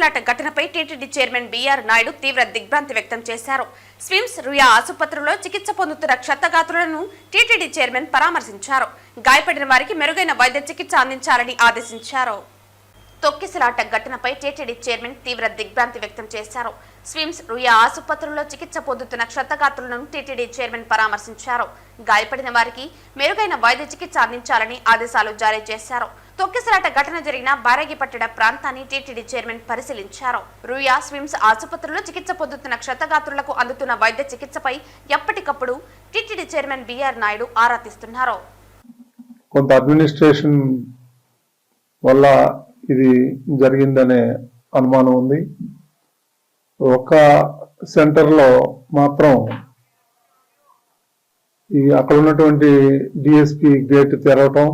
తొక్కిసలాట ఘటనపై TTD chairman BR Naidu తీవ్ర దిగ్భ్రాంతి వ్యక్తం చేశారు. స్విమ్స్ రుయా ఆసుపత్రిలో చికిత్స పొందుతున్న క్షతగాతులను టీటీడీ చైర్మన్ పరామర్శించారు. గాయపడిన వారికి మెరుగైన వైద్య చికిత్స అందించాలని ఆదేశించారు. తొక్కిసలాట ఘటనపై టీటీడీ చైర్మన్ తీవ్ర దిగ్భ్రాంతి వ్యక్తం చేశారు. స్విమ్స్ రుయా ఆసుపత్రిలో చికిత్స పొందుతున్న క్షతగాత్రులను టీటీడీ చైర్మన్ పరామర్శించారు. గాయపడిన వారికి మెరుగైన వైద్య చికిత్స అందించాలని ఆదేశాలు జారీ చేశారు. తొక్కిసలాట ఘటన జరిగిన బారగిపట్టడ ప్రాంతాన్ని టీటీడీ చైర్మన్ పరిశీలించారు. రుయా స్విమ్స్ ఆసుపత్రిలో చికిత్స పొందుతున్న క్షతగాత్రులకు అందుతున్న వైద్య చికిత్సపై ఎప్పటికప్పుడు టీటీడీ చైర్మన్ బీఆర్ నాయుడు ఆరా తీస్తున్నారు. కొంత అడ్మినిస్ట్రేషన్ వల్ల ఇది జరిగిందనే అనుమానం ఉంది. ఒక సెంటర్లో మాత్రం ఈ అక్కడ ఉన్నటువంటి డిఎస్పి గేట్ తెరవటం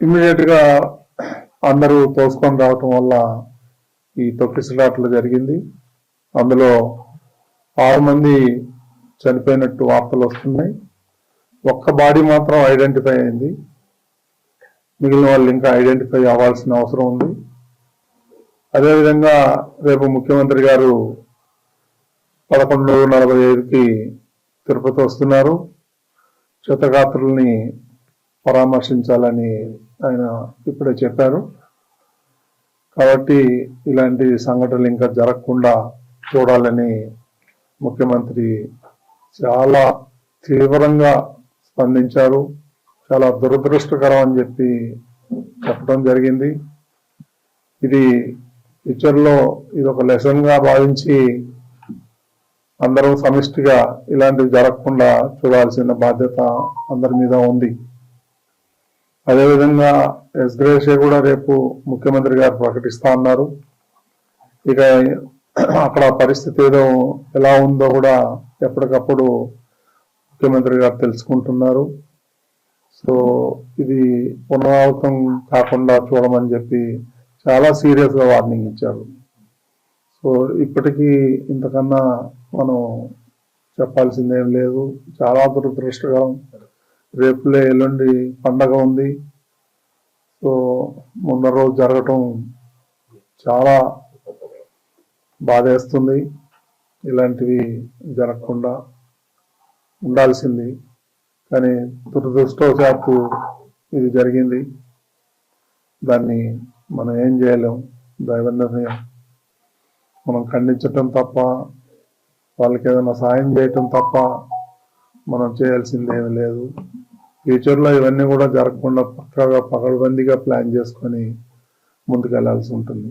ఇమ్మీడియట్గా అందరూ తోసుకొని రావటం వల్ల ఈ తొక్కిసలాట్లు జరిగింది. అందులో ఆరు మంది చనిపోయినట్టు వార్తలు వస్తున్నాయి. ఒక్క బాడీ మాత్రం ఐడెంటిఫై అయింది. మిగిలిన వాళ్ళు ఇంకా ఐడెంటిఫై అవ్వాల్సిన అవసరం ఉంది. అదేవిధంగా రేపు ముఖ్యమంత్రి గారు పదకొండు నలభై ఐదుకి తిరుపతి వస్తున్నారు. క్షతగాత్రుల్ని పరామర్శించాలని ఆయన ఇప్పుడే చెప్పారు. కాబట్టి ఇలాంటి సంఘటనలు ఇంకా జరగకుండా చూడాలని ముఖ్యమంత్రి చాలా తీవ్రంగా స్పందించారు. చాలా దురదృష్టకరం అని చెప్పి చెప్పడం జరిగింది. ఇది ఫ్యూచర్లో ఇది ఒక లెసన్గా భావించి అందరం సమిష్టిగా ఇలాంటివి జరగకుండా చూడాల్సిన బాధ్యత అందరి మీద ఉంది. అదేవిధంగా ఎస్ గ్రేషే కూడా రేపు ముఖ్యమంత్రి గారు ప్రకటిస్తా ఉన్నారు. ఇక అక్కడ పరిస్థితి ఏదో ఎలా ఉందో కూడా ఎప్పటికప్పుడు ముఖ్యమంత్రి గారు తెలుసుకుంటున్నారు. సో ఇది పునరావృతం కాకుండా చూడమని చెప్పి చాలా సీరియస్గా వార్నింగ్ ఇచ్చారు. సో ఇప్పటికీ ఇంతకన్నా మనం చెప్పాల్సిందేం లేదు. చాలా దురదృష్టకరం. రేపులే ఎల్లుండి పండగ ఉంది. సో మొన్న రోజు జరగటం చాలా బాధేస్తుంది. ఇలాంటివి జరగకుండా ఉండాల్సింది. కానీ దురదృష్టవశాత్తు ఇది జరిగింది. దాన్ని మనం ఏం చేయలేం. దైవ నిర్ణయం మనం ఖండించటం తప్ప వాళ్ళకి ఏదైనా సాయం చేయటం తప్ప మనం చేయాల్సిందేమీ లేదు. ఫ్యూచర్లో ఇవన్నీ కూడా జరగకుండా పక్కగా పకడ్బందీగా ప్లాన్ చేసుకొని ముందుకెళ్ళాల్సి ఉంటుంది.